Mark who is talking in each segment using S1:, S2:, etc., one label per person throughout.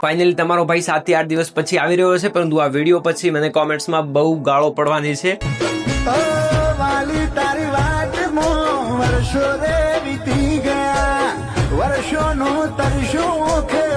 S1: Finally તમારો ભાઈ સાતથી આઠ દિવસ પછી આવી રહ્યો છે પરંતુ આ વીડિયો પછી મને કોમેન્ટ્સમાં બહુ ગાળો પડવાની છે.
S2: વાલી તારી વાટમાં વર્ષો રે વીતી વર્ષોનો તરશો ગયા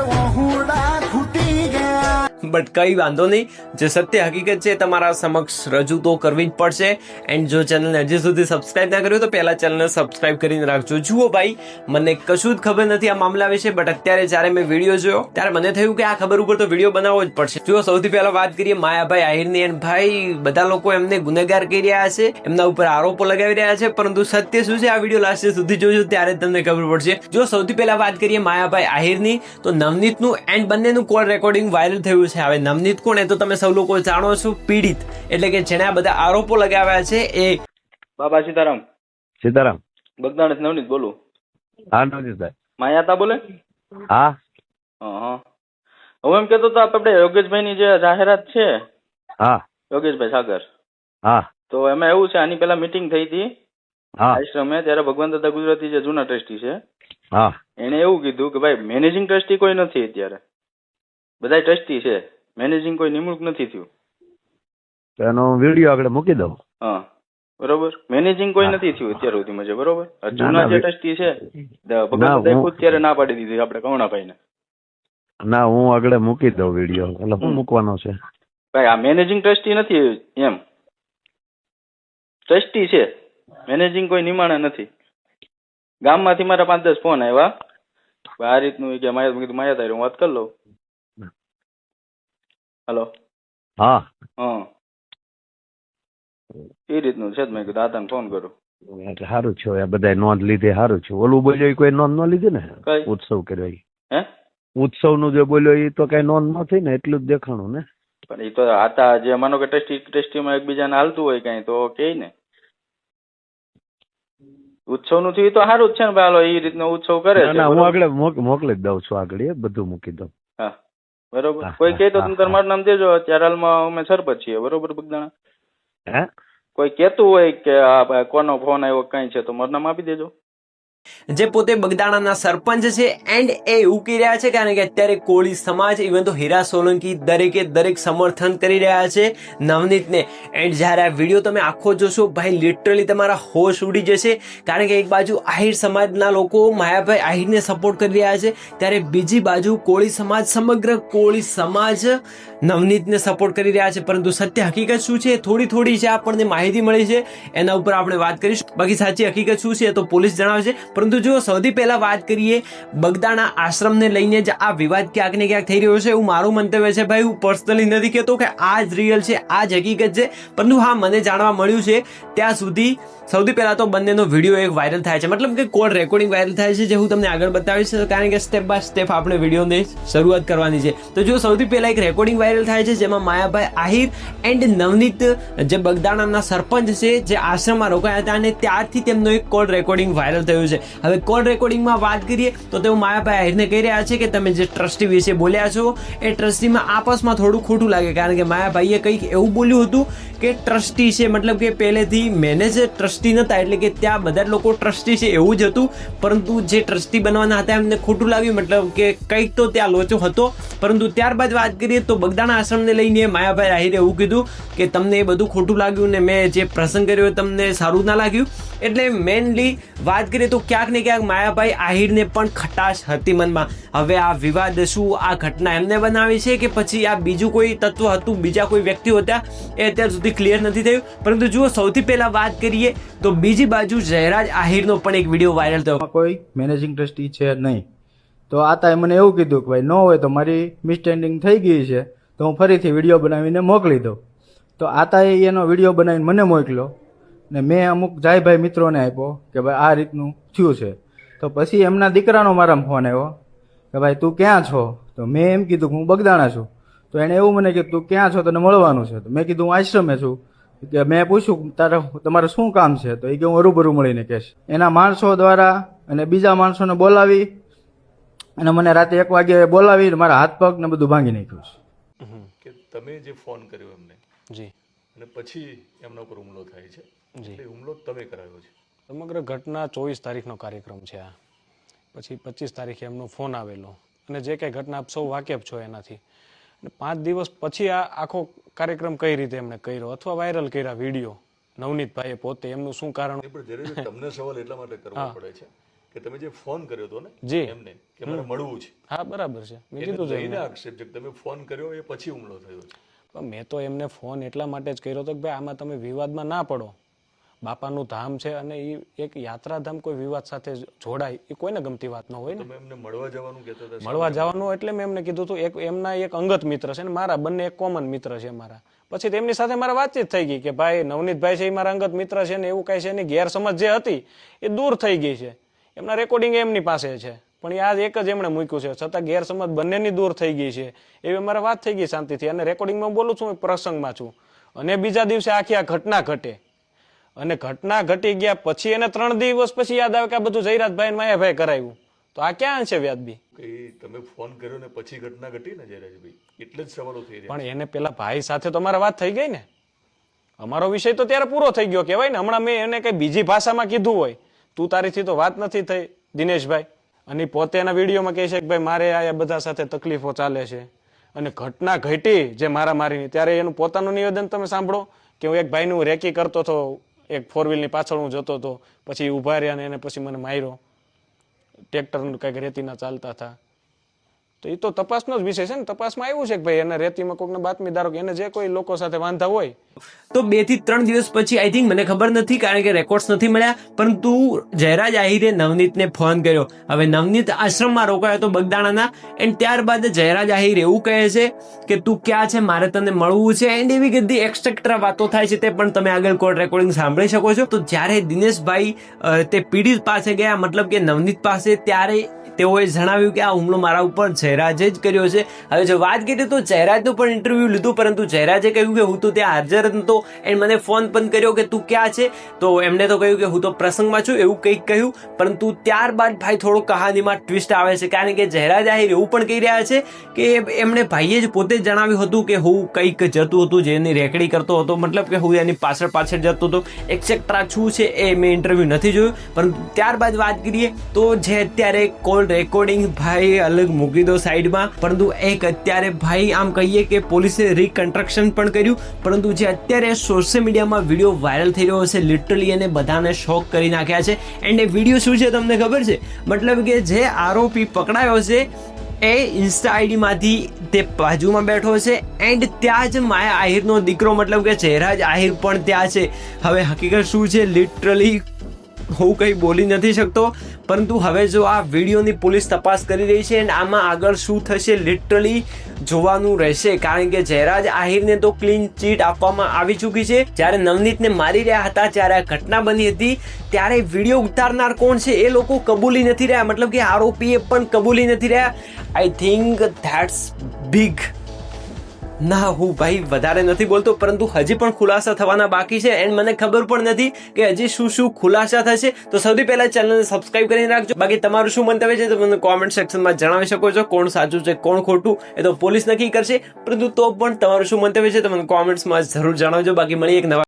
S1: બટ કઈ વાંધો નહીં. જે સત્ય હકીકત છે તમારા સમક્ષ રજૂ તો કરવી જ પડશે. એન્ડ જો ચેનલને હજી સુધી સબસ્ક્રાઇબ ના કર્યું તો પહેલા ચેનલને સબસ્ક્રાઇબ કરીને રાખજો. જુઓ ભાઈ, મને કશું જ ખબર નથી આ મામલા વિશે બટ અત્યારે જ્યારે મેં વીડિયો જોયો, ત્યારે મને થયું કે આ ખબર ઉપર તો વીડિયો બનાવવો જ પડશે. જુઓ, સૌથી પહેલા વાત કરીએ માયાભાઈ આહિરની. એન્ડ ભાઈ, બધા લોકો એમને ગુનેગાર કરી રહ્યા છે. એમના ઉપર આરોપો લગાવી રહ્યા છે. પરંતુ સત્ય શું છે? આ વીડિયો લાસ્ટ સુધી જોજો, ત્યારે તમને ખબર પડશે. જો સૌથી પહેલા વાત કરીએ માયાભાઈ આહિરની. તો નવનીતનું એન્ડ બંનેનું કોલ રેકોર્ડિંગ વાયરલ થયું છે. હવે નવનીત કોણ એ તો તમે સૌ લોકો જાણો છો પીડિત. એટલે કે જેને આ બધા આરોપો લગાવ્યા છે એ
S3: બાબા સીતારામ.
S4: સીતારામ.
S3: બગદાણ નવનીત બોલું.
S4: હા નવજીતભાઈ
S3: માયાતા બોલે?
S4: હા.
S3: હા એમ કેતો તો આપણે યોગેશભાઈની જે જાહેરાત છે
S4: હા.
S3: યોગેશભાઈ સાગર.
S4: હા.
S3: તો એમાં એવું છે આની પેલા મીટિંગ થઈ હતી. આશ્રમે ત્યારે ભગવાન દાદા ગુજરાતી જે જૂના ટ્રસ્ટી છે
S4: હા.
S3: એને એવું કીધું કે ભાઈ મેનેજિંગ ટ્રસ્ટી કોઈ નથી અત્યારે. બધા ટ્રસ્ટી છે. મેનેજિંગ કોઈ નિમણૂક નથી થયું.
S4: તો એનો વીડિયો આગળ મૂકી દઉં.
S3: હા. બરોબર? મેનેજિંગ કોઈ નથી થયું અત્યાર સુધીમાં છે બરોબર? જૂના જે ટ્રસ્ટી છે દ- ભગવાન
S4: ના,
S3: દાદાએ ખુદ ત્યારે ના પાડી દીધી આપણે કવણાભાઈને
S4: ના હું આગળ મૂકી દઉં વીડિયો એટલે
S3: હું
S4: મૂકવાનો છે.
S3: ભાઈ આ મેનેજિંગ ટ્રસ્ટી નથી એમ. ટ્રસ્ટી છે. મેનેજિંગ કોઈ નિમાણે નથી. ગામમાંથી મારા પાંચ દસ ફોન આવ્યા આ રીતનું કે માયા કીધું માયા તારી હું વાત કરી લઉં. હલો
S4: હા.
S3: હા. એ રીતનું છે જ મેં કીધું દાદાને ફોન કરું
S4: એટલે સારું છે આ બધા નોંધ લીધી સારું છે. ઓલું બોલ્યો એ કોઈ નોંધ ન લીધી ને?
S3: કઈ?
S4: ઉત્સવ કર્યો એ.
S3: હે?
S4: ઉત્સવનું જે બોલ્યો એ તો કઈ નોંધ ન થઈ ને એટલું જ દેખાણું ને?
S3: પણ એ તો હતા જે માનો કે ટેસ્ટી ટ્રસ્ટીમાં એકબીજાને હાલતું હોય કઈ તો કે ને? ઉત્સવનું થયું તો સારું જ છે ને ભાઈ હાલો એ રીતનો ઉત્સવ કરે
S4: ના
S3: છે
S4: ના હું
S3: બરોબર?
S4: આગળ મોક- મોકલી જ દઉં છું આગળ એ બધું મૂકી દઉં.
S3: હા. બરોબર? કોઈ કહે તો તમે
S4: તમારું
S3: મારું નામ દેજો અત્યારે હાલમાં અમે સરપંચ છીએ બરોબર બગદાણા?
S4: હે?
S3: કોઈ કહેતું હોય કે આ કોનો ફોન આવ્યો કઈ છે તો મારું નામ આપી દેજો.
S1: જે પોતે બગદાણાના સરપંચ છે એન્ડ એ એવું રહ્યા છે કારણ કે અત્યારે કોળી સમાજ ઇવન તો હીરા સોલંકી દરેકે દરેક સમર્થન કરી રહ્યા છે નવનીતને. એન્ડ જ્યારે આ વીડિયો તમે આખો જોશો, ભાઈ લિટરલી તમારા હોશ ઉડી જશે કારણ કે એક બાજુ આહિર સમાજના લોકો, માયાભાઈ આહિરને સપોર્ટ કરી રહ્યા છે, ત્યારે બીજી બાજુ કોળી સમાજ, સમગ્ર કોળી સમાજ નવનીતને સપોર્ટ કરી રહ્યા છે. પરંતુ સત્ય હકીકત શું છે? થોડી થોડી છે આપણને માહિતી મળી છે, એના ઉપર આપણે વાત કરીશું. બાકી સાચી હકીકત શું છે તો પોલીસ જણાવશે. પરંતુ જો સૌથી પહેલા વાત કરીએ બગદાણા આશ્રમને લઈને જ આ વિવાદ ક્યાંક ને ક્યાંક થઈ રહ્યો છે એવું મારું મંતવ્ય છે. ભાઈ, હું પર્સનલી નથી કહેતો કે આ જ રિયલ છે આ જ હકીકત છે, પરંતુ હા, મને જાણવા મળ્યું છે, ત્યાં સુધી સૌથી પહેલાં તો બંનેનો વીડિયો એક વાયરલ થાય છે. મતલબ કે કોડ રેકોર્ડિંગ વાયરલ થાય છે જે હું તમને આગળ બતાવીશ, કારણ કે સ્ટેપ બાય સ્ટેપ આપણે વિડીયોને શરૂઆત કરવાની છે. તો જો સૌથી પહેલાં એક રેકોર્ડિંગ વાયરલ થાય છે, જેમાં માયાભાઈ આહિર એન્ડ નવનીત જે બગદાણાના સરપંચ છે, જે આશ્રમમાં રોકાયા હતા અને ત્યારથી તેમનો એક કોલ રેકોર્ડિંગ વાયરલ થયું છે. હવે કોલ રેકોર્ડિંગમાં વાત કરીએ, તો તેઓ માયાભાઈ આહિરને કહી રહ્યા છે કે તમે જે ટ્રસ્ટી વિશે બોલ્યા છો, એ ટ્રસ્ટીમાં આપસમાં થોડું ખોટું લાગે, કારણ કે માયાભાઈએ કંઈક એવું બોલ્યું હતું કે ટ્રસ્ટી છે, મતલબ કે પહેલેથી મેનેજર ટ્રસ્ટી નહોતા એટલે કે ત્યાં બધા લોકો ટ્રસ્ટી છે એવું જ હતું, પરંતુ જે ટ્રસ્ટી બનવાના હતા એમને ખોટું લાગ્યું, મતલબ કે કંઈક તો ત્યાં લોચો હતો. પરંતુ ત્યારબાદ વાત કરીએ તો બગદાણા આશ્રમને લઈને માયાભાઈ આહિરે એવું કીધું કે તમને એ બધું ખોટું લાગ્યું ને મેં જે પ્રસંગ કર્યો તમને સારું ના લાગ્યું. એટલે મેનલી વાત કરીએ તો ક્યાંક ને ક્યાંક માયાભાઈ આહિરને પણ ખટાશ હતી મનમાં. હવે આ વિવાદ શું, આ ઘટના એમને બનાવી છે કે પછી આ બીજું કોઈ તત્વ હતું, બીજા કોઈ વ્યક્તિ હતા, એ અત્યાર સુધી ક્લિયર નથી થયું. પરંતુ જુઓ, સૌથી પહેલાં વાત કરીએ તો બીજી બાજુ જયરાજ આહિરનો પણ એક વીડિયો વાયરલ થયો.
S5: કોઈ મેનેજિંગ ટ્રસ્ટી છે નહીં. તો આતાએ મને એવું કીધું કે ભાઈ, ન હોય તો મારી મિસસ્ટેન્ડિંગ થઈ ગઈ છે, તો હું ફરીથી વીડિયો બનાવીને મોકલી દઉં. તો આતાએ એનો વીડિયો બનાવીને મને મોકલ્યો. ને મેં અમુક જાયભાઈ મિત્રોને આપ્યો કે ભાઈ આ રીતનું થયું છે. તો પછી એમના દીકરાનો મારા ફોન આવ્યો કે ભાઈ તું ક્યાં છો? તો મેં એમ કીધું કે હું બગદાણા છું. તો એણે એવું મને કીધું તું ક્યાં છો? તને મળવાનું છે. તો મેં કીધું હું આશ્રમે છું. કે મેં પૂછ્યું તારે તમારે શું કામ છે? તો એ કે હું હરુભરું મળીને કહેશ. એના માણસો દ્વારા અને બીજા માણસોને બોલાવી અને મને રાતે એક વાગે બોલાવી મારા હાથ પગ ને બધું ભાંગી નાખ્યું છે.
S6: તમે જે ફોન કર્યો એમને
S1: જી.
S6: અને પછી એમના ઉપર હુમલો થાય છે. એટલે હુમલો તમે કરાવ્યો છે. સમગ્ર ઘટના ચોવીસ તારીખનો કાર્યક્રમ છે આ. પછી પચીસ તારીખે એમનો ફોન આવેલો. અને જે કંઈ ઘટના આપ સૌ વાકેફ છો એનાથી. અને પાંચ દિવસ પછી આ આખો કાર્યક્રમ કઈ રીતે એમણે કર્યો અથવા વાયરલ કર્યા વીડિયો? નવનીતભાઈએ પોતે એમનું શું કારણ?
S7: તમને સવાલ એટલા માટે કરવો પડે છે કે તમે જે ફોન કર્યો હતો ને
S6: જી.
S7: એમને કે મારે મળવું છે.
S6: હા બરાબર છે. મેં કીધું
S7: આક્ષેપ છે તમે ફોન કર્યો એ પછી હુમલો થયો છે.
S6: મેં તો એમને ફોન એટલા માટે જ કર્યો હતો કે ભાઈ આમાં તમે વિવાદમાં ના પડો. બાપાનું ધામ છે અને એ એક યાત્રાધામ કોઈ વિવાદ સાથે જોડાય એ કોઈને ગમતી વાત ન હોય ને.
S7: એમને મળવા જવાનું કહેતા હતા
S6: મળવા જવાનું એટલે મેં એમને કીધું હતું એક એમના એક અંગત મિત્ર છે ને મારા બંને એક કોમન મિત્ર છે મારા. પછી તેમની સાથે મારા વાતચીત થઈ ગઈ કે ભાઈ નવનીતભાઈ છે એ મારા અંગત મિત્ર છે ને એવું કઈ છે એની ગેરસમજ જે હતી એ દૂર થઈ ગઈ છે. એમના રેકોર્ડિંગ એમની પાસે છે. પણ એ આજ એક જ એમણે મૂક્યું છે. છતાં ગેરસમજ બંનેની દૂર થઈ ગઈ છે. એવી મારે વાત થઈ ગઈ શાંતિથી અને રેકોર્ડિંગમાં બોલું છું પ્રસંગમાં છું. અને બીજા દિવસે આખી આ ઘટના ઘટે. અને ઘટના ઘટી ગયા પછી એને ત્રણ દિવસ પછી યાદ આવે કે આ બધું જયરાજભાઈ માયાભાઈ કરાવ્યું તો આ ક્યાં છે વ્યાજબી?
S7: તમે ફોન કર્યો ને પછી ઘટના ઘટી ને જયરાજભાઈ? એટલે જ સવાલો થઈ રહ્યા
S6: પણ એને પેલા ભાઈ સાથે તો અમારે વાત થઈ ગઈ ને. અમારો વિષય તો ત્યારે પૂરો થઈ ગયો કહેવાય ને. હમણાં મેં એને કઈ બીજી ભાષામાં કીધું હોય. તું તારીથી તો વાત નથી થઈ દિનેશભાઈ. અને પોતે એના વિડીયોમાં કહે છે કે ભાઈ, મારે આ બધા સાથે તકલીફો ચાલે છે. અને ઘટના ઘટી જે મારા મારીની ત્યારે એનું પોતાનું નિવેદન તમે સાંભળો કે હું એક ભાઈનું રેકી કરતો હતો, એક ફોર વ્હીલની પાછળ હું જતો હતો, પછી ઊભા રહ્યા ને એને પછી મને માર્યો. ટ્રેક્ટર કંઈક રેતીના ચાલતા હતા. તો એ તો તપાસનો જ વિષય છે ને. તપાસમાં આવ્યું છે કે ભાઈ એને રેતીમાં કોઈકને બાતમીદારો કે એને જે કોઈ લોકો સાથે વાંધા હોય.
S1: તો બેથી ત્રણ દિવસ પછી આઈ થિંક મને ખબર નથી કારણ કે રેકોર્ડ્સ નથી મળ્યા, પરંતુ જયરાજ આહિરે નવનીતને ફોન કર્યો. હવે નવનીત આશ્રમમાં રોકાયો હતો બગદાણાના એન્ડ ત્યારબાદ જયરાજ આહિર એવું કહે છે કે, તું ક્યાં છે? મારે તને મળવું છે. એન્ડ એવી બધી એક્સ્ટ્રા વાતો થાય છે તે પણ તમે આગળ કોર્ટ રેકોર્ડિંગ સાંભળી શકો છો. તો જ્યારે દિનેશભાઈ તે પીડિત પાસે ગયા, મતલબ કે નવનીત પાસે, ત્યારે તેઓએ જણાવ્યું કે આ હુમલો મારા ઉપર જયરાજે જ કર્યો છે. હવે જો વાત કરીએ તો જયરાજનું પણ ઇન્ટરવ્યુ લીધું, પરંતુ જયરાજે કહ્યું કે હું તો ત્યાં હાજર હતો એન્ડ મને ફોન પણ કર્યો કે તું ક્યાં છે? તો એમને તો કહ્યું કે હું તો પ્રસંગમાં છું, એવું કંઈક કહ્યું. પરંતુ ત્યારબાદ ભાઈ થોડો કહાનીમાં ટ્વિસ્ટ આવે છે. કારણ કે જયરાજ આહિર એવું પણ કહી રહ્યા છે કે એમણે ભાઈએ જ પોતે જણાવ્યું હતું કે હું કંઈક જતું હતું જેની રેકડી કરતો હતો. મતલબ કે હું એની પાછળ પાછળ જતો હતો. એક્સેટ્રા શું છે એ મેં ઇન્ટરવ્યુ નથી જોયું. પરંતુ ત્યારબાદ વાત કરીએ તો જે અત્યારે કોલ રેકોર્ડિંગ ભાઈ અલગ મૂકી દો સાઈડમાં, પરંતુ એક અત્યારે ભાઈ આમ કહીએ કે પોલીસે રિકન્સ્ટ્રક્શન પણ કર્યું, પરંતુ જે અત્યારે સોશિયલ મીડિયામાં વીડિયો વાયરલ થઈ રહ્યો છે લિટરલી એને બધાને શોક કરી નાખ્યા છે. એન્ડ એ વીડિયો શું છે તમને ખબર છે? મતલબ કે જે આરોપી પકડાયો છે, એ ઇન્સ્ટા આઈડીમાંથી તે બાજુમાં બેઠો છે એન્ડ ત્યાં જ માયા આહિરનો દીકરો, મતલબ કે ચહેરાજ આહિર પણ ત્યાં છે. હવે હકીકત શું છે? લિટરલી હું કંઈ બોલી નથી શકતો. પરંતુ હવે જો આ વિડીયોની પોલીસ તપાસ કરી રહી છે એન્ડ આમાં આગળ શું થશે લિટરલી જોવાનું રહેશે. કારણ કે જયરાજ આહિરને તો ક્લીન ચીટ આપવામાં આવી ચૂકી છે. જ્યારે નવનીતને મારી રહ્યા હતા, જ્યારે આ ઘટના બની હતી, ત્યારે વીડિયો ઉતારનાર કોણ છે એ લોકો કબૂલી નથી રહ્યા. મતલબ કે આરોપીએ પણ કબૂલી નથી રહ્યા. આઈ થિંક ધેટ્સ બિગ ના, હું ભાઈ વધારે નથી બોલતો, પરંતુ હજી પણ ખુલાસા થવાના બાકી છે એન્ડ મને ખબર પણ નથી કે હજી શું શું ખુલાસા થશે. તો સૌથી પહેલા ચેનલને સબસ્ક્રાઇબ કરીને રાખજો. બાકી તમારું શું મંતવ્ય છે તો મને કોમેન્ટ સેક્શનમાં જણાવી શકો છો. કોણ સાચું છે, કોણ ખોટું, એ તો પોલીસ નક્કી કરશે. પરંતુ તો પણ તમારું શું મંતવ્ય છે તો મને કોમેન્ટ્સમાં જરૂર જણાવજો. બાકી મળી એક નવા